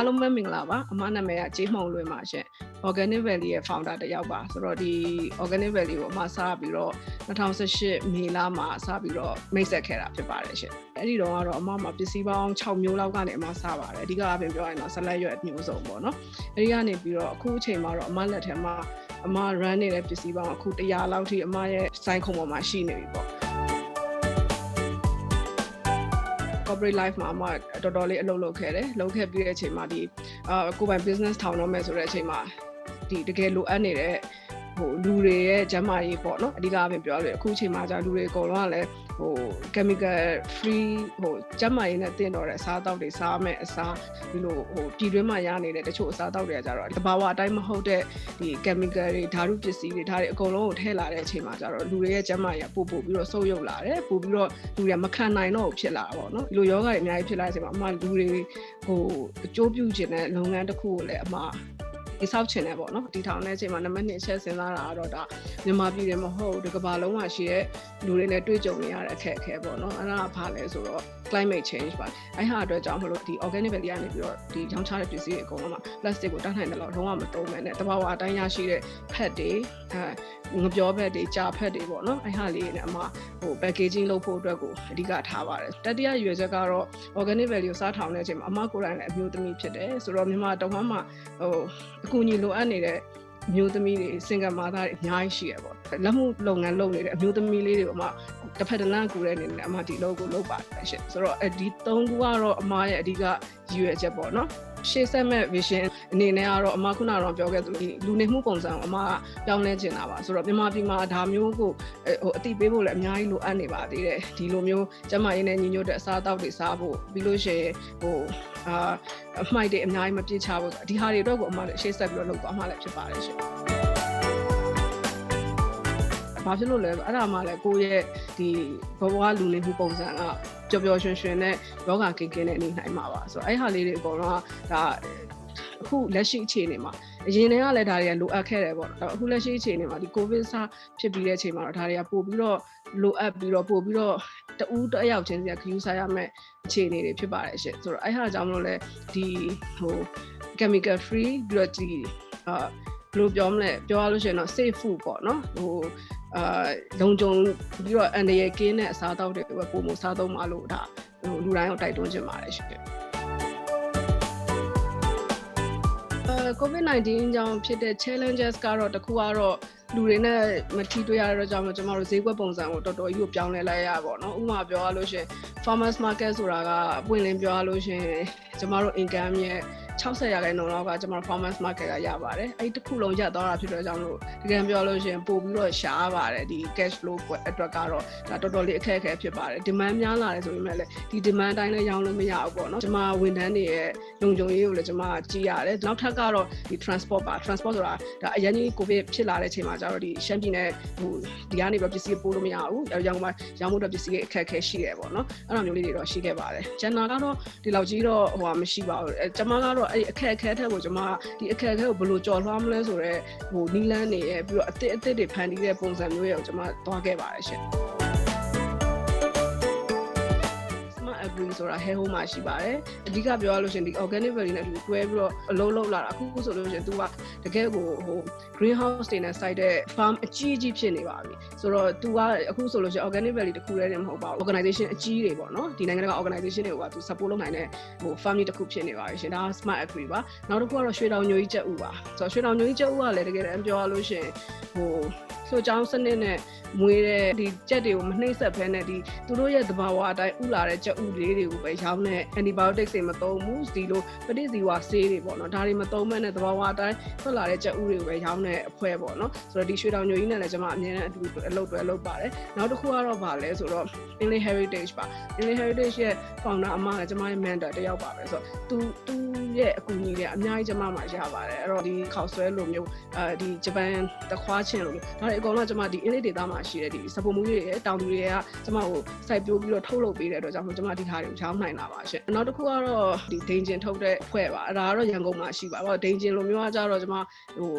အားလုံးပဲမင်္ဂလာပါအမနာမည်ကကြေးမှုံလွင်ပါရှင် Organic Valley ရဲ့ founder တစ်ယောက်ပါဆိုတော့ဒီ Organic Valley ကိုအမစပြီးတော့2018မေလမှာစပြီးတော့မိတ်ဆက်ခဲ့တာဖြစ်ပါတယ်ရှင်အဲ့ဒီတော့ကတော့အမမှာပစ္စည်းပေါင်း6မျိုးလောက်ကနေအမစပါတယ်အဓိကအပြင်ပြောရရင်တော့ဆက်လက်ရွက်မျိုးစုံပေါ့နော်အဲ့ဒီကနေပြီးတော့အခုအချိန်မှာတော့အမလက်ထဲမှာအမ run နေတဲ့ပစ္စည်းပေါင်းအခု100လောက်ထိအမရဲ့စိုင်းခုံပေါ်မှာရှိနေပြီပေါ့ corporate life မှာအမတော်တော်လေးအလုပ်လုပ်ခဲ့တယ်လုပ်ခဲ့ပြီးတဲ့အချိန်မှာဒီအာကိုယ်ပိုင် business ထောင်တော့မယ်ဆိုတဲ့အချိန်မှာဒီတကယ်လိုအပ်နေတဲ့ ဟိုလူတွေရဲ့ကျန်းမာရေးပေါ့နော်အဓိကအပြင်ပြောရလို့အခုအချိန်မှာじゃလူတွေအကုန်လုံးကလည်းဟို chemical free ဟိုကျန်းမာရေးနဲ့တင်တော်တဲ့အစားအသောက်တွေစားမယ်အစားဒီလိုဟိုပြည်တွင်းမှာရနေတဲ့တချို့အစားအသောက်တွေကကြတော့တဘာဝအတိုင်းမဟုတ်တဲ့ဒီ chemical တွေဓာတုပစ္စည်းတွေဒါတွေအကုန်လုံးကိုထည့်လာတဲ့အချိန်မှာကြတော့လူတွေရဲ့ကျန်းမာရေးပို့ပို့ပြီးတော့ဆုပ်ယုပ်လာတယ်ပို့ပြီးတော့လူတွေကမခံနိုင်တော့ဘူးဖြစ်လာတာပေါ့နော်ဒီလိုယောဂတွေအများကြီးဖြစ်လာတဲ့အချိန်မှာအမှလူတွေဟိုအကျိုးပြုခြင်းတဲ့လုပ်ငန်းတစ်ခုကိုလည်းအမှ ဒီဆောက်ချင်တယ်ပေါ့နော်ဒီထောင်တဲ့အချိန်မှာနံပါတ်1အချက်စဉ်းစားတာကတော့ဒါမြန်မာပြည်တွေမဟုတ်ဒီကမ္ဘာလုံးမှာရှိတဲ့လူတွေနဲ့တွေ့ကြုံနေရတဲ့အခက်အခဲပေါ့နော်အဲ့ဒါကဘာလဲဆိုတော့ climate change ပါအဲ့ဟာအတွက်ကြောင့်မလို့ဒီ organic valley ကနေပြီးတော့ဒီရောင်းချတဲ့ပစ္စည်းတွေအကုန်လုံးမှာ plastic ကိုတတ်နိုင်တယ်လို့လုံးဝမသုံးမဲနဲ့တဘာဝအတိုင်းရရှိတဲ့ဖက်တွေအဲငပြောဖက်တွေကြာဖက်တွေပေါ့နော်အဲ့ဟာလေးနဲ့အမဟို packaging လုပ်ဖို့အတွက်ကိုအဓိကထားပါတယ်တတိယရွေချက်ကတော့ organic valley ကိုစားထောင်တဲ့အချိန်မှာအမကိုယ်တိုင်လည်းအမျိုးသမီးဖြစ်တယ်ဆိုတော့မြန်မာတဝမ်းမှာဟိုအကူအညီလိုအပ်နေတဲ့မျိုးသမီးတွေစင်ကမာသားတွေအများကြီးရှိရပေါ့လက်မှုလုပ်ငန်းလုပ်နေတဲ့အမျိုးသမီးလေးတွေကိုအမ တစ်ဖက်တစ်လမ်းကူတဲ့အနေနဲ့အမဒီလောကိုလုပ်ပါတယ်ရှင်ဆိုတော့ဒီ၃ခုကတော့အမရဲ့အဓိကရည်ရွယ်ချက်ပေါ့နော်ရှေ့ဆက်မဲ့ vision အနေနဲ့ကတော့အမခုနကတော့ပြောခဲ့သလိုဒီလူနေမှုပုံစံကိုအမကပြောင်းလဲကျင်တာပါဆိုတော့မြန်မာပြည်မှာဒါမျိုးကိုဟိုအတိပေးဖို့လည်းအများကြီးလိုအပ်နေပါသေးတယ်ဒီလိုမျိုးကျမရင်းနဲ့ညီညွတ်တဲ့အစားအသောက်တွေစားဖို့ပြီးလို့ရှိရင်ဟိုအာအမှိုက်တွေအများကြီးမပြစ်ချဖို့ဒီဟာတွေအတွက်ကိုအမလည်းရှေ့ဆက်ပြီးတော့လုပ်သွားမှလည်းဖြစ်ပါတယ်ရှင်ဘာဖြစ်လို့လဲအဲ့ဒါမှလည်းကိုယ့်ရဲ့ ဒီဘဝလူနေမှုပုံစံကပျော်ပျော်ရွှင်ရွှင်နဲ့ယောဂကင်းကင်းနဲ့နေနိုင်မှာပါဆိုတော့အဲ့ဟာလေးတွေအကုန်လုံးကဒါအခုလက်ရှိအခြေအနေမှာအရင်တည်းကလည်းဒါတွေကလိုအပ်ခဲ့တယ်ပေါ့အခုလက်ရှိအခြေအနေမှာဒီကိုဗစ်ဆာဖြစ်ပြီးတဲ့အချိန်မှာတော့ဒါတွေကပို့ပြီးတော့လိုအပ်ပြီးတော့ပို့ပြီးတော့တူးတယောက်ချင်းစီကခယူးစားရမယ့်အခြေအနေတွေဖြစ်ပါတယ်ရှင့်ဆိုတော့အဲ့ဟာကြောင့်မလို့လဲဒီဟို chemical free ပြီးတော့ဒီအာဘယ်လိုပြောမလဲပြောရလို့ရှိရင်တော့ safe food ပေါ့နော်ဟို အာလုံခြုံပြီးတော့အန်တရယ်ကင်းတဲ့အစားအသောက်တွေကိုပဲပုံမစားသုံးပါလို့ဒါဟိုလူတိုင်းကိုတိုက်တွန်းချင်ပါတယ်ရှင် COVID-19 ကြောင့်ဖြစ်တဲ့ challenges ကတော့တခုကတော့လူတွေနဲ့မထီတွေ့ရတော့ကြောင့်ကျွန်တော်တို့ဈေးကွက်ပုံစံကိုတော်တော်ကြီးကိုပြောင်းလဲလိုက်ရပါတော့။ဥပမာပြောရလို့ရှင် farmers market ဆိုတာကပွင့်လင်းပြောရလို့ရှင်ကျွန်တော်တို့ income ရဲ့ 60ရာခိုင်နှုန်းလောက်ကကျွန်တော် farmers market ကရပါတယ်။အဲ့ဒီတစ်ခုလုံးရသွားတာဖြစ်တော့ကြောင့်လို့တကယ်ပြောလို့ရှင်ပို့ပြီးတော့ရှားပါတယ်ဒီ cash flow အတွက်ကတော့ဒါတော်တော်လေးအခက်အခဲဖြစ်ပါတယ်။ demand များလာတယ်ဆိုပေမဲ့လည်းဒီ demand တိုင်းလည်းရောင်းလို့မရဘူးပေါ့နော်။ကျွန်မဝန်ထမ်းတွေရဲ့လုံခြုံရေးကိုလည်းကျွန်မကြည့်ရတယ်။နောက်ထပ်ကတော့ဒီ transport ပါ transport ဆိုတာဒါအရင်ကြီး covid ဖြစ်လာတဲ့အချိန်မှာကျတော့ဒီရှမ်းပြည်နယ်ဟိုဒီကနေပြီးပစ္စည်းပို့လို့မရဘူး။ရောင်းမှာရောင်းဖို့အတွက်ပစ္စည်းအခက်အခဲရှိတယ်ပေါ့နော်။အဲ့လိုမျိုးလေးတွေတော့ရှိခဲ့ပါတယ်။ဂျန်နာကတော့ဒီလောက်ကြီးတော့ဟိုမရှိပါဘူး။ကျွန်မကတော့အဲ့အခက်အခဲထက်ကိုကျွန်မဒီအခက်အခဲကိုဘယ်လိုကြော်လွှားမလဲဆိုတော့ဟိုနီလန်းနေရဲ့ပြီးတော့အစ်စ်အစ်စ်တွေဖန်တီးတဲ့ပုံစံမျိုးရဲ့ကိုကျွန်မသွားခဲ့ပါတယ်ရှင် agree ဆိုတာ hair home မှာရှိပါတယ်အဓိကပြောရလို့ရှင်ဒီ organic valley နဲ့တူတွဲပြီးတော့အလုံးလုံးလာတာအခုဆိုလို့ရှင်သူကတကယ်ကိုဟို greenhouse တွေနဲ့ site တဲ့ farm အကြီးကြီးဖြစ်နေပါပြီဆိုတော့သူကအခုဆိုလို့ရှင် organic valley တခုတည်းနဲ့မဟုတ်ပါဘူး organization အကြီးတွေပေါ့နော်ဒီနိုင်ငံတကာ organization တွေကသူ support လုပ်နိုင်တဲ့ဟို farm တစ်ခုဖြစ်နေပါပြီရှင်ဒါက smart agree ပါနောက်တစ်ခုကတော့ရွှေတောင်ညိုကြီးကျက်ဥပါဆိုတော့ရွှေတောင်ညိုကြီးကျက်ဥကလည်းတကယ်တမ်းပြောရလို့ရှင်ဟို ဆိုကြောင်းစနစ်နဲ့မွေးတဲ့ဒီကြက်တွေကိုမနှိမ့်ဆက်ဖဲနဲ့ဒီသူတို့ရဲ့သဘာဝအတိုင်းဥလာတဲ့ကြက်ဥလေးတွေကိုပဲရောင်းတဲ့ antibiotics တွေမသုံးဘူးဒီလိုပဋိဇီဝဆေးတွေပေါ့နော်ဒါတွေမသုံးမဲ့နဲ့သဘာဝအတိုင်းထွက်လာတဲ့ကြက်ဥတွေကိုပဲရောင်းတဲ့အဖွဲပေါ့နော်ဆိုတော့ဒီရွှေတောင်ညိုကြီးနဲ့လည်းကျွန်မအမြဲတမ်းအတူအလုပ်တွေလုပ်ပါတယ်နောက်တစ်ခုကတော့ဗာလဲဆိုတော့ English Heritage ပါ English Heritage ရဲ့ founder အမကကျွန်မရဲ့ mentor တယောက်ပါပဲဆိုတော့သူသူရဲ့အကူအညီတွေအများကြီးကျွန်မမှာရပါတယ်အဲ့တော့ဒီခေါက်ဆွဲလိုမျိုးအဲဒီဂျပန်တခွားချင်းလိုမျိုးဒါတွေအကုန်လုံးကျွန်မဒီ English data မှာရှိတဲ့ဒီစပုံမှုတွေရဲ့တောင်သူတွေကကျွန်မကိုစိုက်ပျိုးပြီးတော့ထုတ်လုပ်ပေးတဲ့အတွက်ကြောင့်ကျွန်မဒီဟာတွေကိုချောင်းနိုင်တာပါရှင်နောက်တစ်ခုကတော့ဒီဒိန်ဂျင်ထုတ်တဲ့ဖွဲ့ပါအဲ့ဒါကတော့ရန်ကုန်မှာရှိပါတော့ဒိန်ဂျင်လိုမျိုးကကြတော့ကျွန်မဟို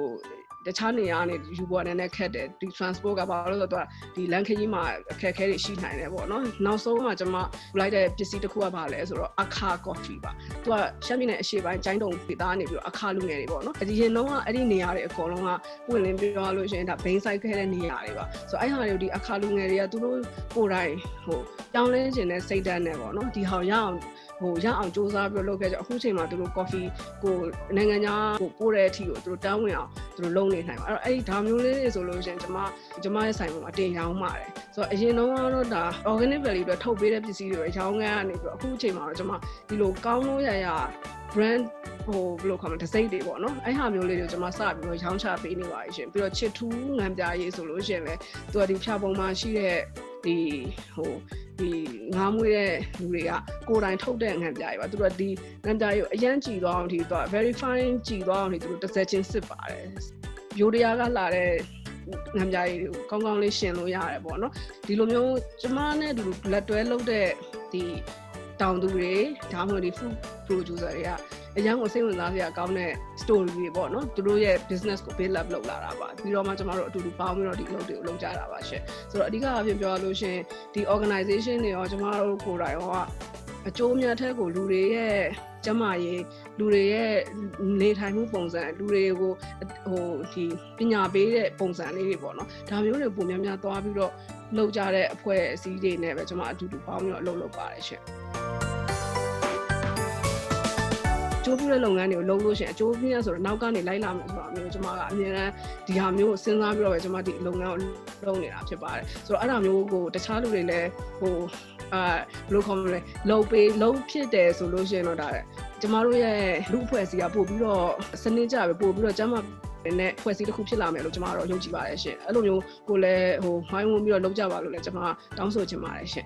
တခြားနေရာကနေယူပေါ်နေနဲ့ခက်တယ်ဒီ transport ကဘာလို့လဲဆိုတော့ဒီလမ်းခရီးမှာအခက်အခဲတွေရှိနိုင်တယ်ပေါ့နော်နောက်ဆုံးမှကျွန်မလိုက်တဲ့ပစ္စည်းတစ်ခုကဘာလဲဆိုတော့အခါ coffee ပါသူကရှမ်းပြည်နယ်အရှေ့ပိုင်းကျိုင်းတုံဒေသနေပြီးတော့အခါလူငယ်တွေပေါ့နော်အရင်တော့အဲ့ဒီနေရာတွေအကုန်လုံးကပွင့်လင်းပြောလို့ရှိရင်ဒါ base site ခဲတဲ့နေရာတွေပါဆိုတော့အဲ့ဟာတွေကိုဒီအခါလူငယ်တွေကသူတို့ကိုယ်တိုင်ဟိုပြောင်းလဲခြင်းနဲ့စိတ်ဓာတ်နဲ့ပေါ့နော်ဒီဟာရအောင် ဟိုရအောင်စူးစမ်းပြီးလုပ်ခဲ့ကြအခုချိန်မှာသူတို့ coffee ကိုနိုင်ငံခြားကိုပို့တဲ့အထိကိုသူတို့တန်းဝင်အောင်သူတို့လုပ်နေနိုင်ပါအဲ့တော့အဲ့ဒီဒါမျိုးလေးတွေဆိုလို့ရှိရင်ကျွန်မကျွန်မရဲ့ဆိုင်မှာတင်ရောင်းပါတယ်ဆိုတော့အရင်တော့ကတော့ဒါ organic value အတွက်ထုတ်ပေးတဲ့ပစ္စည်းတွေရောင်းငန်းကနေပြီးတော့အခုချိန်မှာတော့ကျွန်မဒီလိုကောင်းလို့ရရ brand ဟိုဘယ်လိုခေါ်မလဲဒစိမ့်တွေပေါ့နော်အဲ့ဟာမျိုးလေးတွေကိုကျွန်မစပြီးတော့ရောင်းချပေးနေပါရှင်ပြီးတော့ချစ်ထူးငံပြရေးဆိုလို့ရှိရင်လည်းသူကဒီဖြာပုံမှာရှိတဲ့ဒီဟို ဒီငားမွေးတဲ့လူတွေကကိုယ်တိုင်ထုတ်တဲ့ငံပြရေးပါသူတို့ကဒီငံပြရေးကိုအရန်ကြည်သွားအောင်ဒီသူက very fine ကြည်သွားအောင်ဒီသူတို့တစ်စက်ချင်းစစ်ပါတယ်ယိုဒီယာကလာတဲ့ငံပြရေးတွေကိုကောင်းကောင်းလေးရှင်လို့ရတယ်ပေါ့နော်ဒီလိုမျိုးကျမနဲ့ဒီလို blood တွဲလုပ်တဲ့ဒီတောင်သူတွေဒါမှမဟုတ်ဒီ food producer တွေက အရန်ကိုစိတ်ဝင်စားစရာကောင်းတဲ့ story တွေပေါ့နော်သူတို့ရဲ့ business ကို build up လုပ်လာတာပါပြီးတော့မှကျမတို့အတူတူပေါင်းပြီးတော့ဒီအလုပ်တွေကိုလုပ်ကြတာပါရှင့်ဆိုတော့အဓိကအဖြစ်ပြောရလို့ရှင်ဒီ organization တွေရောကျမတို့ကိုယ်တိုင်ရောအကျိုးအမြတ်ထက်ကိုလူတွေရဲ့ကျမရေးလူတွေရဲ့နေထိုင်မှုပုံစံလူတွေကိုဟိုဒီပညာပေးတဲ့ပုံစံလေးတွေပေါ့နော်ဒါမျိုးတွေပုံများများသွားပြီးတော့လုပ်ကြတဲ့အဖွဲ့အစည်းတွေနဲ့ပဲကျွန်မအတူတူပေါင်းပြီးတော့အလုပ်လုပ်ပါတယ်ရှင် ကျိုးပြတဲ့လုပ်ငန်းတွေကိုလုပ်လို့ရှိရင်အကျိုးပြရဆိုတော့နောက်ကနေလိုက်လာမယ်ဆိုတော့အမျိုးကျွန်မကအမြဲတမ်းဒီဟာမျိုးကိုစဉ်းစားပြီးတော့ပဲကျွန်မဒီလုပ်ငန်းကိုလုပ်နေတာဖြစ်ပါတယ်ဆိုတော့အဲ့ဒါမျိုးကိုတခြားလူတွေလည်းဟိုအာဘယ်လိုခေါ်မလဲလုံပေးလုံဖြစ်တယ်ဆိုလို့ရှိရင်တော့ဒါကျမတို့ရဲ့လူအဖွဲ့အစည်းကပို့ပြီးတော့စနစ်ကြပဲပို့ပြီးတော့ကျမနဲ့ဖွဲ့စည်းတစ်ခုဖြစ်လာမယ်လို့ကျွန်မကတော့ယုံကြည်ပါတယ်ရှင်အဲ့လိုမျိုးကိုလည်းဟိုဝိုင်းဝန်းပြီးတော့လုပ်ကြပါလို့လည်းကျွန်မတောင်းဆိုချင်ပါတယ်ရှင်